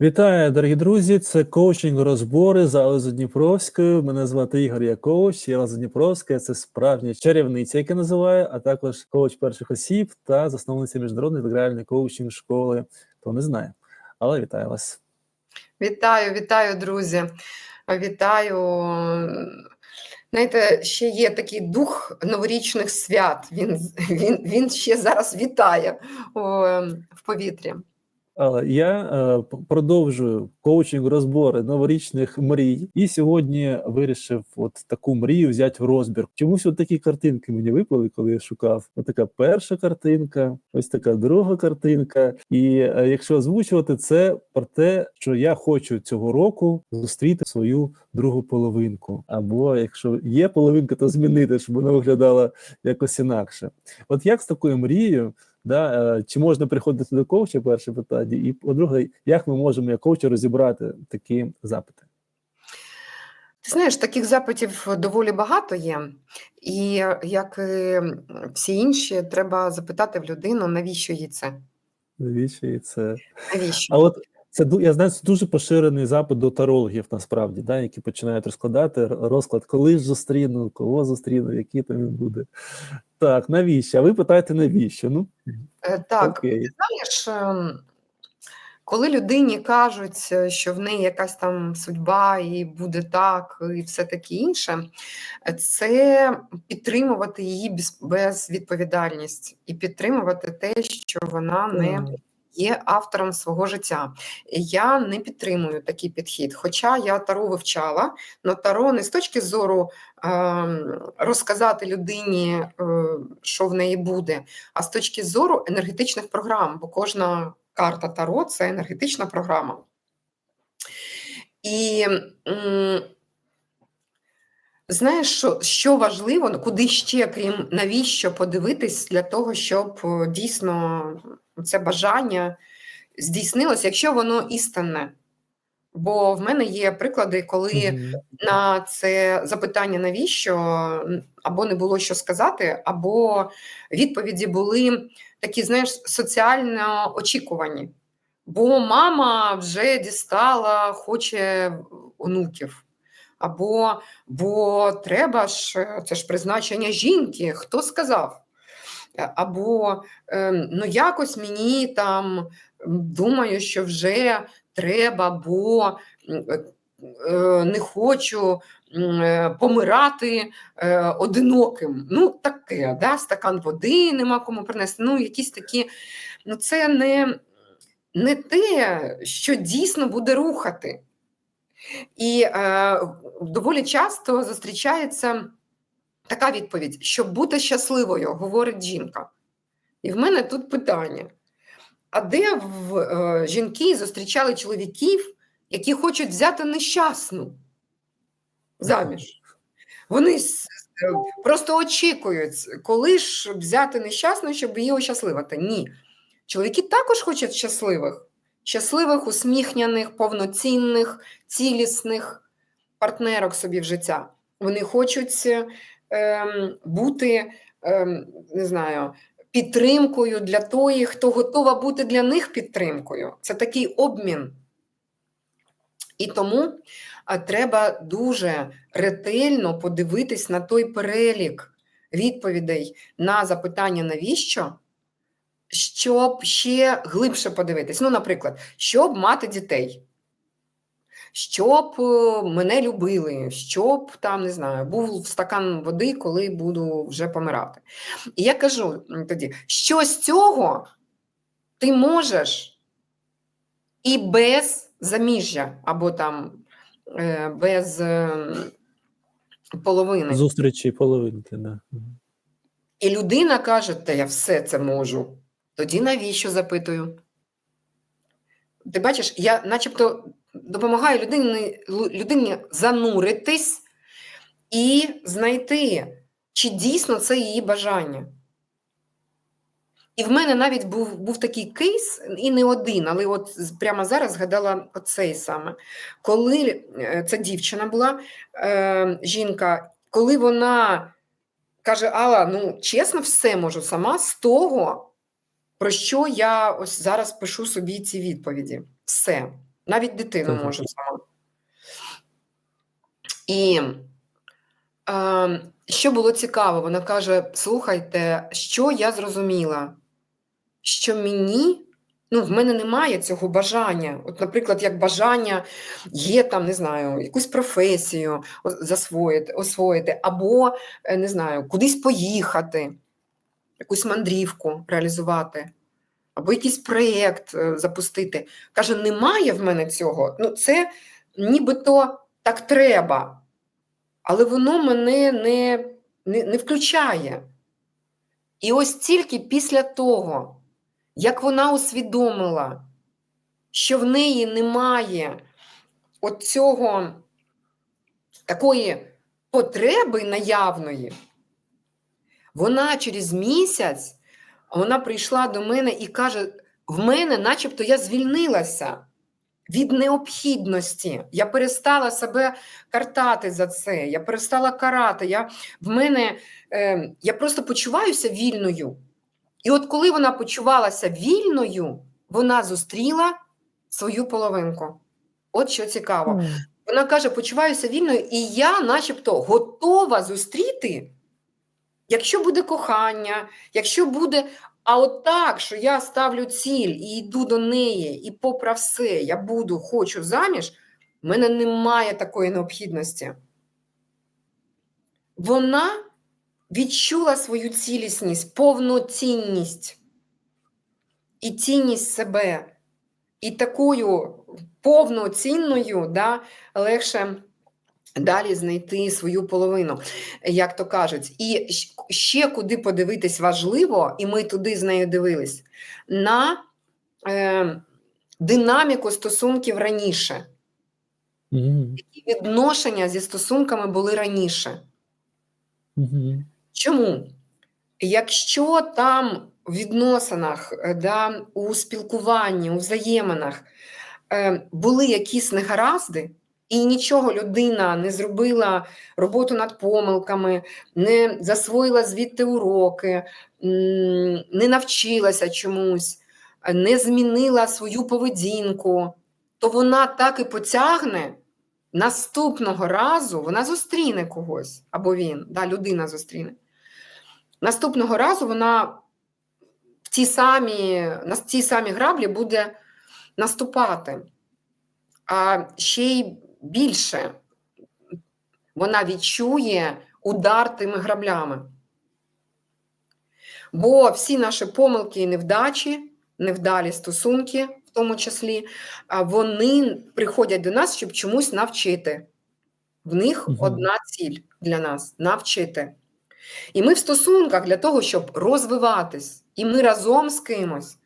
Вітаю, дорогі друзі! Це коучинг розбори Ализу Дніпровською. Мене звати Ігор я коуч. Я Ализа Дніпровська. Це справжня чарівниця, яка називає, а також коуч перших осіб та засновниця міжнародної інтегральної коучинг школи. Хто не знає, але вітаю вас. Вітаю, вітаю, друзі. Вітаю. Знаєте, ще є такий дух новорічних свят. Він, він, він ще зараз вітає в повітрі. Але я е, продовжую коучинг розбори новорічних мрій, і сьогодні вирішив от таку мрію взяти в розбір. Чомусь от такі картинки мені випали, коли я шукав. От така перша картинка, ось така друга картинка. І е, якщо озвучувати це про те, що я хочу цього року зустріти свою другу половинку, або якщо є половинка, то змінити, щоб вона виглядала якось інакше. От як з такою мрією Да, е, чи можна приходити до коуча? Перше питання, і по-друге, як ми можемо як коучі розібрати такі запити? Ти знаєш, таких запитів доволі багато є, і як і всі інші, треба запитати в людину, навіщо їй це? Навіщо і це? Навіщо? А от це я знаю, це дуже поширений запит до тарологів, насправді, да, які починають розкладати розклад, коли ж зустріну, кого зустріну, який там він буде. Так, навіщо? А ви питаєте, навіщо? Ну, Е, Так, окей. знаєш, ем, коли людині кажуть, е, що в неї якась там судьба і буде так, і все таке інше, е, це підтримувати її без, безвідповідальність і підтримувати те, що вона не. Є автором свого життя. Я не підтримую такий підхід. Хоча я таро вивчала, але таро не з точки зору ем, розказати людині, е, що в неї буде, а з точки зору енергетичних програм, бо кожна карта Таро це енергетична програма. І знаєш, що, що важливо, ну, куди ще, крім навіщо подивитись для того, щоб е, дійсно це бажання здійснилося, якщо воно істинне. Бо в мене є приклади, коли Мгм. на це запитання, навіщо або не було що сказати, або відповіді були такі, знаєш, соціально очікувані. Бо мама вже дістала, хоче онуків. Або бо треба ж, е, це ж призначення жінки, хто сказав? Е, Або ем, ну якось мені там думаю, що вже треба, бо е, не хочу помирати одиноким. Ну, таке, да? стакан води нема кому принести. Ну, якісь такі. Ну, це не, не те, що дійсно буде рухати. І е, доволі часто зустрічається така відповідь: щоб бути щасливою, говорить жінка. І в мене тут питання: а де в е, жінки зустрічали чоловіків, які хочуть взяти нещасну заміж? Вони просто очікують, коли ж взяти нещасну, щоб її ощасливити. Ні. Чоловіки також хочуть щасливих, щасливих, усміхнених, повноцінних, цілісних партнерок собі в життя. Вони хочуть ем, бути, ем, не знаю, підтримкою для тої, хто готова бути для них підтримкою. Це такий обмін. І тому треба дуже ретельно подивитись на той перелік відповідей на запитання, навіщо, щоб ще глибше подивитись. Ну, наприклад, щоб мати дітей, щоб е, мене любили, щоб там, не знаю, був стакан води, коли буду вже помирати. І я кажу тоді, що з цього ти можеш і без заміжжя, або там е, без е, половини. Зустрічі половинки, да. І людина каже, та я все це можу. Тоді навіщо запитую? Ти бачиш, я начебто допомагаю людині, людині зануритись і знайти, чи дійсно це її бажання. І в мене навіть був, був такий кейс, і не один, але от прямо зараз згадала оцей саме. Коли е, це дівчина була, е, жінка, коли вона каже: Алла, ну чесно, все можу сама з того, про що я ось зараз пишу собі ці відповіді. Все. Навіть дитину Мгм. може сама. І е, що було цікаво, вона каже: слухайте, що я зрозуміла, що мені. Ну, в мене немає цього бажання. От, наприклад, як бажання є там, не знаю, якусь професію засвоїти, освоїти, або е, не знаю, кудись поїхати, якусь мандрівку реалізувати, або якийсь проєкт е, запустити. Каже, немає в мене цього. Ну, це нібито так треба, але воно мене не, не, не включає. І ось тільки після того, як вона усвідомила, що в неї немає от цього такої потреби наявної, вона через місяць вона прийшла до мене і каже: в мене, начебто, я звільнилася від необхідності. Я перестала себе картати за це, я перестала карати. Я, в мене, е, я просто почуваюся вільною. І от коли вона почувалася вільною, вона зустріла свою половинку. От що цікаво. Вона каже: почуваюся вільною, і я, начебто, готова зустріти, якщо буде кохання, якщо буде. А от так, що я ставлю ціль і йду до неї, і попри все, я буду, хочу заміж, в мене немає такої необхідності. Вона відчула свою цілісність, повноцінність і цінність себе. І такою повноцінною да, легше далі знайти свою половину, як то кажуть. І ще куди подивитись важливо, і ми туди з нею дивились, на е, динаміку стосунків раніше. Мгм. І відношення зі стосунками були раніше. Мгм. Чому? Якщо там в відносинах, е, да, у спілкуванні, у взаєминах е, були якісь негаразди, і нічого людина не зробила роботу над помилками, не засвоїла звідти уроки, не навчилася чомусь, не змінила свою поведінку, то вона так і потягне. Наступного разу вона зустріне когось, або він, да, людина зустріне. Наступного разу вона в ті самі, на ті самі граблі буде наступати. А ще й більше вона відчує удар тими граблями. Бо всі наші помилки і невдачі, невдалі стосунки, в тому числі, вони приходять до нас, щоб чомусь навчити. В них одна ціль для нас навчити. І ми в стосунках для того, щоб розвиватись, і ми разом з кимось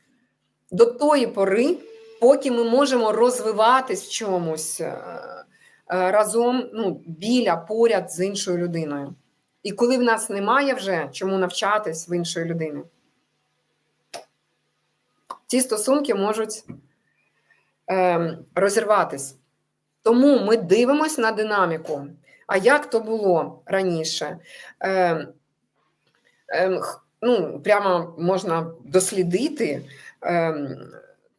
до тої пори, поки ми можемо розвиватись в чомусь е, разом ну, біля, поряд з іншою людиною. І коли в нас немає вже чому навчатись в іншої людини, ці стосунки можуть е, розірватись. Тому ми дивимося на динаміку. А як то було раніше? Е, е, ну, прямо можна дослідити е,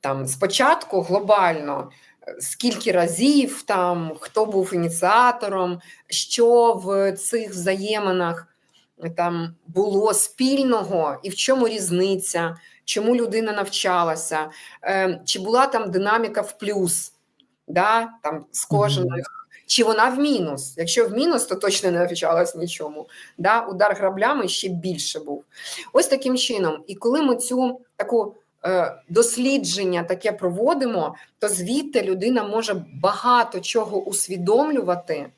там спочатку глобально, е, скільки разів там, хто був ініціатором, що в цих взаєминах е, там було спільного і в чому різниця, чому людина навчалася, е, чи була там динаміка в плюс, да, там з кожних. Чи вона в мінус? Якщо в мінус, то точно не навчалась нічому. Да? Удар граблями ще більше був. Ось таким чином. І коли ми цю таку дослідження таке проводимо, то звідти людина може багато чого усвідомлювати,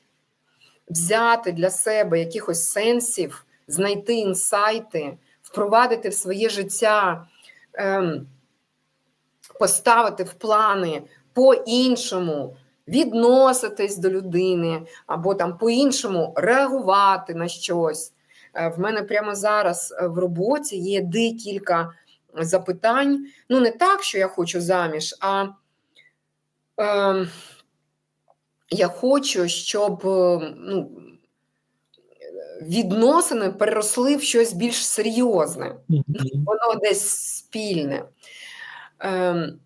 взяти для себе якихось сенсів, знайти інсайти, впровадити в своє життя, ем, поставити в плани по-іншому відноситись до людини, або там по-іншому реагувати на щось. Е, В мене прямо зараз е, в роботі є декілька запитань. Ну, не так, що я хочу заміж, а е, я хочу, щоб е, ну, відносини переросли в щось більш серйозне Мгм. воно десь спільне. Ем,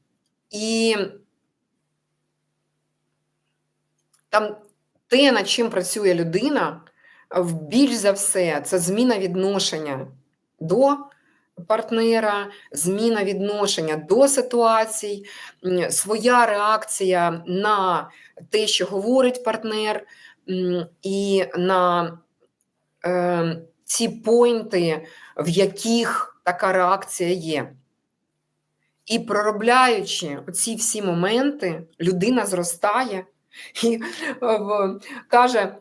і Там те, над чим працює людина, в більш за все, це зміна відношення до партнера, зміна відношення до ситуацій, своя реакція на те, що говорить партнер, і на е, ці пойнти, в яких така реакція є. І проробляючи ці всі моменти, людина зростає і е, каже: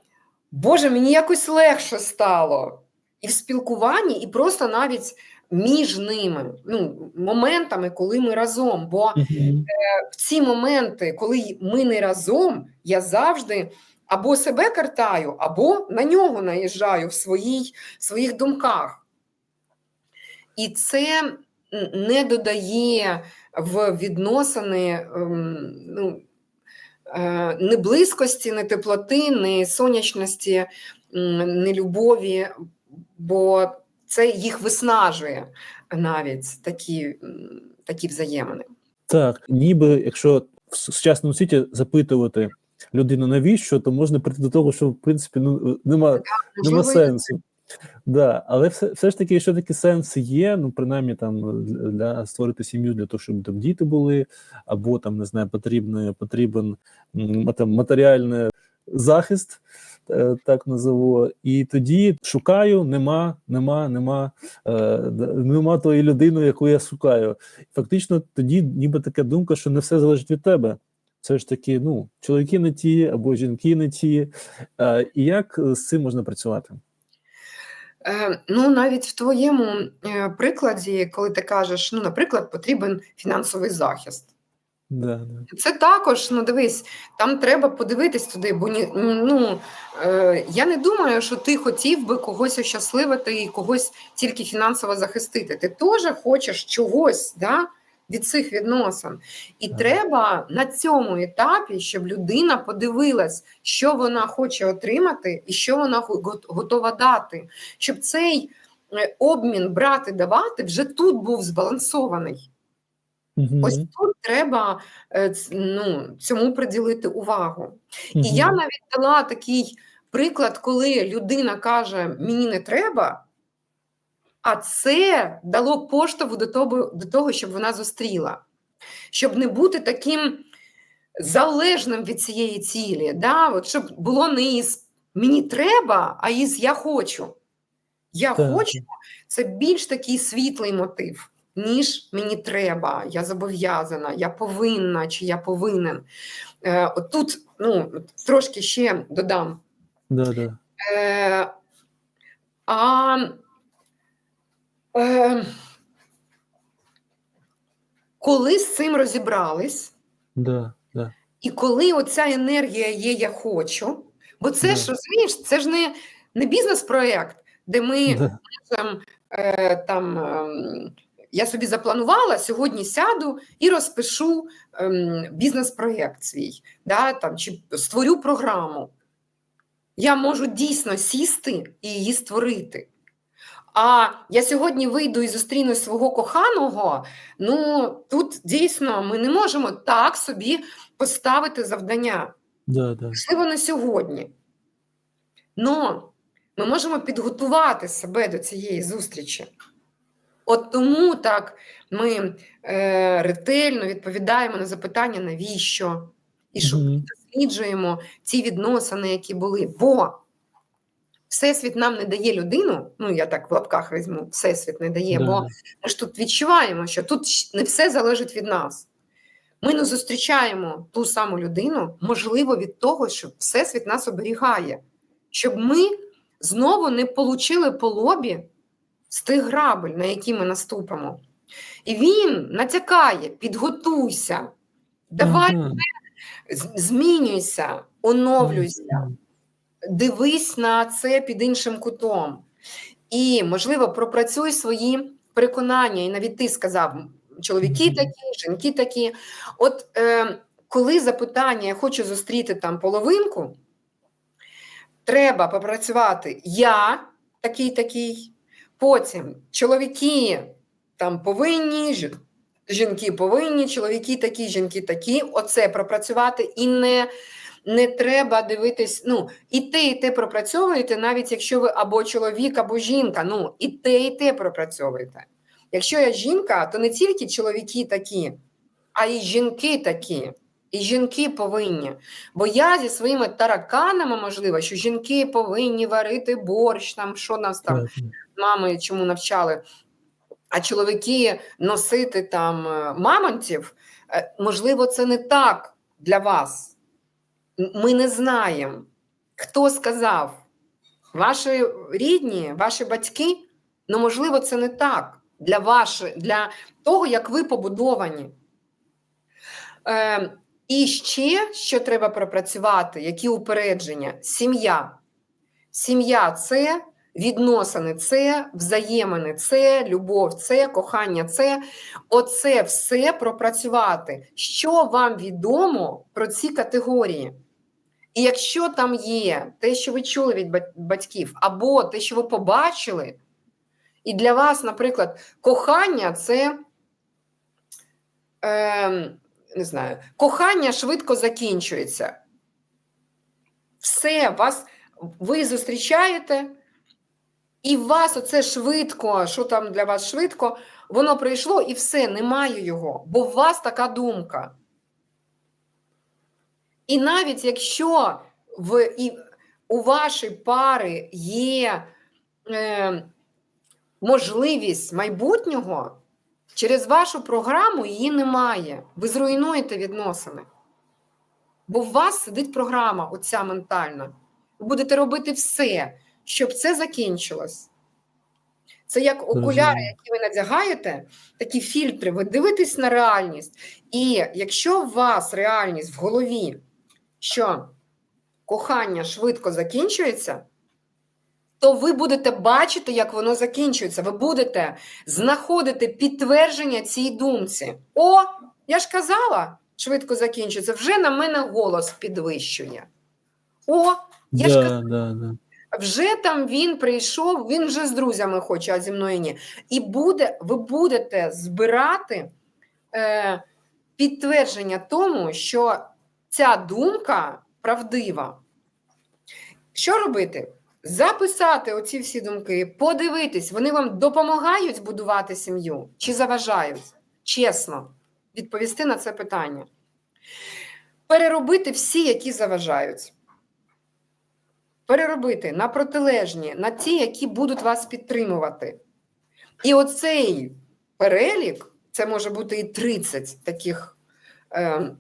Боже, мені якось легше стало. І в спілкуванні, і просто навіть між ними, ну, моментами, коли ми разом. Бо Мгм. в ці моменти, коли ми не разом, я завжди або себе картаю, або на нього наїжджаю в своїй, своїх думках. І це не додає в відносини ем, ну, е, не близькості, не теплоти, не сонячності, не любові, бо це їх виснажує навіть такі, такі взаємини. Так, ніби якщо в сучасному світі запитувати людину навіщо, то можна прийти до того, що в принципі ну нема, нема сенсу. Да, але все, все ж таки, якщо такий сенс є, ну принаймні там для, для створити сім'ю для того, щоб там діти були, або там не знаю, потрібне, потрібен там матеріальний захист, е, так назову. І тоді шукаю, нема, нема, нема, е, нема тої людини, яку я шукаю. Фактично, тоді ніби така думка, що не все залежить від тебе. Це ж таки, ну, чоловіки не ті або жінки не ті. Е, і як е, з цим можна працювати? Е, Ну, навіть в твоєму е, прикладі, коли ти кажеш, ну, наприклад, потрібен фінансовий захист. Да, да. Це також, ну дивись, там треба подивитись туди, бо ні, ну, е, я не думаю, що ти хотів би когось ощасливити і когось тільки фінансово захистити. Ти теж хочеш чогось да, від цих відносин. І Так. треба на цьому етапі, щоб людина подивилась, що вона хоче отримати і що вона готова дати, щоб цей е, обмін брати-давати вже тут був збалансований. Мгм. Ось тут треба е, ну, цьому приділити увагу. І я навіть дала такий приклад, коли людина каже: мені не треба, а це дало поштовх до того, до того, щоб вона зустріла, щоб не бути таким залежним від цієї цілі. Да? От щоб було не із мені треба, а із я хочу. Я Так. хочу це більш такий світлий мотив, ніж мені треба, я зобов'язана, я повинна чи я повинен. Е, от тут ну, трошки ще додам. Да, да. Е, а е, коли з цим розібрались, Да, да. і коли оця енергія є, я хочу, бо це Да. ж розумієш, це ж не, не бізнес-проєкт, де ми Да. там, е, там ем, я собі запланувала, сьогодні сяду і розпишу ем, бізнес-проєкт свій, да, там, чи створю програму. Я можу дійсно сісти і її створити. А я сьогодні вийду і зустріну свого коханого. Ну тут дійсно ми не можемо так собі поставити завдання. Да, да. Можливо, не сьогодні. Но ми можемо підготувати себе до цієї зустрічі. От тому так ми е, ретельно відповідаємо на запитання, навіщо, і що Мгм. досліджуємо ті відносини, які були. Бо Всесвіт нам не дає людину, ну я так в лапках візьму, Всесвіт не дає, Да, бо ми ж тут відчуваємо, що тут не все залежить від нас. Ми не зустрічаємо ту саму людину, можливо, від того, що Всесвіт нас оберігає, щоб ми знову не получили по лобі з тих грабель, на які ми наступимо. І він натякає: підготуйся, давай Ага. змінюйся, оновлюйся дивись на це під іншим кутом. І, можливо, пропрацюй свої переконання. І навіть ти сказав, чоловіки такі, жінки такі. От е, коли запитання, я хочу зустріти там половинку, треба попрацювати я такий такий. Потім чоловіки там повинні, жінки повинні, чоловіки такі, жінки такі. Оце пропрацювати і не не треба дивитись. Ну, і те, і те пропрацьовуєте, навіть якщо ви або чоловік, або жінка. Ну, і те, і те пропрацьовуєте. Якщо я жінка, то не тільки чоловіки такі, а й жінки такі. І жінки повинні. Бо я зі своїми тараканами, можливо, що жінки повинні варити борщ, там, що нас там мами чому навчали, а чоловіки носити там е, мамонтів, е, можливо, це не так для вас. Ми не знаємо, хто сказав. Ваші рідні, ваші батьки, ну, можливо, це не так для, ваші, для того, як ви побудовані. Е, і ще, що треба пропрацювати, які упередження? Сім'я. Сім'я це відносини, це взаємини, це любов, це кохання, це оце все пропрацювати. Що вам відомо про ці категорії? І якщо там є те, що ви чули від батьків, або те, що ви побачили, і для вас, наприклад, кохання це е, не знаю, кохання швидко закінчується. Все, вас ви зустрічаєте, і вас оце швидко, що там для вас швидко, воно прийшло і все, немає його, бо у вас така думка. І навіть якщо в, і, у вашої пари є е, можливість майбутнього, через вашу програму її немає. Ви зруйнуєте відносини. Бо в вас сидить програма, оця ментальна. Ви будете робити все, щоб це закінчилось. Це як окуляри, які ви надягаєте, такі фільтри, ви дивитесь на реальність. І якщо у вас реальність в голові, що кохання швидко закінчується, то ви будете бачити, як воно закінчується. Ви будете знаходити підтвердження цій думці. О, я ж казала, швидко закінчується. Вже на мене голос підвищує. О, я ж да, казала, да, да. вже там він прийшов, він вже з друзями хоче, а зі мною ні. І буде, ви будете збирати е, підтвердження тому, що ця думка правдива. Що робити? Записати оці всі думки, подивитись, вони вам допомагають будувати сім'ю чи заважають? Чесно, відповісти на це питання. Переробити всі, які заважають. Переробити на протилежні, на ті, які будуть вас підтримувати. І оцей перелік, це може бути і 30 таких е,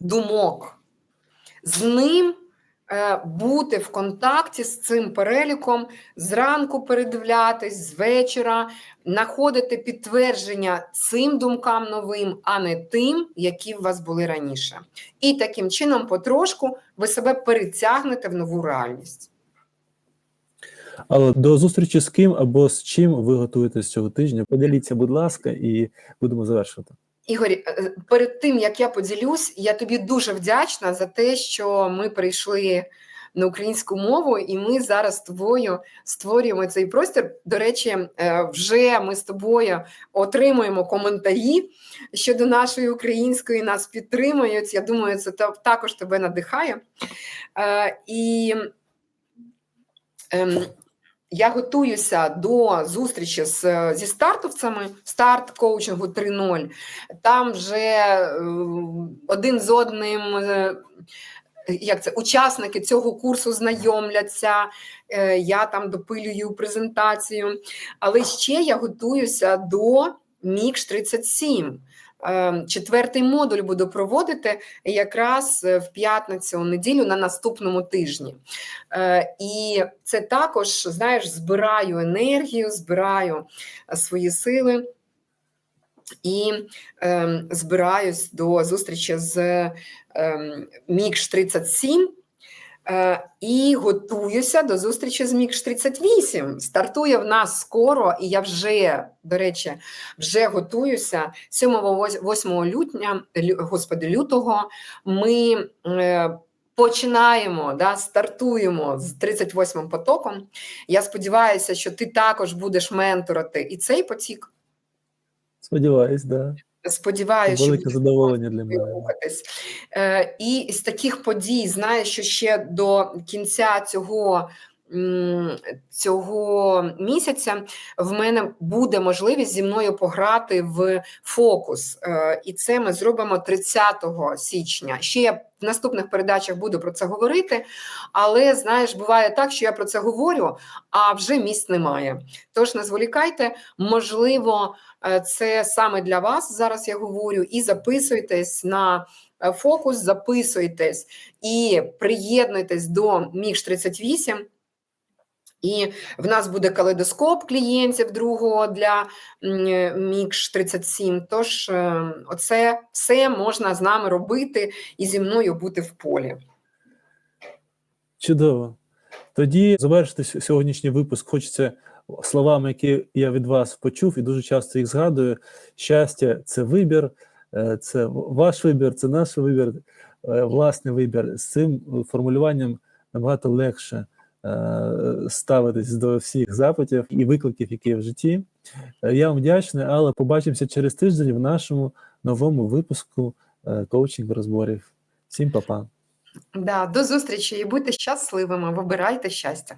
думок, з ним бути в контакті з цим переліком, зранку передивлятись, з вечора, знаходити підтвердження цим думкам новим, а не тим, які в вас були раніше. І таким чином, потрошку, ви себе перетягнете в нову реальність. Але до зустрічі з ким або з чим ви готуєтесь цього тижня? Поділіться, будь ласка, і будемо завершувати. Ігор, е, перед тим як я поділюсь, я тобі дуже вдячна за те, що ми прийшли на українську мову, і ми зараз з тобою створюємо цей простір. До речі, е, вже ми з тобою отримуємо коментарі щодо нашої української, нас підтримують. Я думаю, це також тебе надихає. Е, І ем, я готуюся до зустрічі з, зі стартовцями, старт коучингу 3.0. Там вже е, один з одним. е, Як це учасники цього курсу знайомляться, е, я там допилюю презентацію. Але ще я готуюся до Мікш 37. Е, Четвертий модуль буду проводити якраз е, в п'ятницю, неділю на наступному тижні. Е, І це також, знаєш, збираю енергію, збираю е, свої сили і е, збираюсь до зустрічі з е, Мікш 37. Е, І готуюся до зустрічі з Мікш 38. Стартує в нас скоро, і я вже, до речі, вже готуюся 7-8 лютня, господи, лютого. Ми е, починаємо, да, стартуємо з 38 потоком. Я сподіваюся, що ти також будеш менторити і цей потік. Сподіваюсь, да. Сподіваюся, Велике задоволення для мене. рухатись. Е, і з таких подій, знаєш, що ще до кінця цього. Цього місяця в мене буде можливість зі мною пограти в фокус, Е, і це ми зробимо 30 січня. Ще я в наступних передачах буду про це говорити, але знаєш, буває так, що я про це говорю, а вже місць немає. Тож не зволікайте, можливо, е, це саме для вас зараз я говорю, і записуйтесь на е, фокус, записуйтесь і приєднуйтесь до Між 38. І в нас буде калейдоскоп клієнтів другого для Мікш 37. Тож, е, оце все можна з нами робити і зі мною бути в полі. Чудово. Тоді завершити сьогоднішній випуск хочеться словами, які я від вас почув, і дуже часто їх згадую. Щастя це вибір, е, це ваш вибір, це наш вибір, е, власний вибір. З цим формулюванням набагато легше ставитись до всіх запитів і викликів, які є в житті. Е, Я вам вдячний, але побачимося через тиждень в нашому новому випуску е, коучинг розборів. Всім па-па. Да, до зустрічі і будьте щасливими, вибирайте щастя.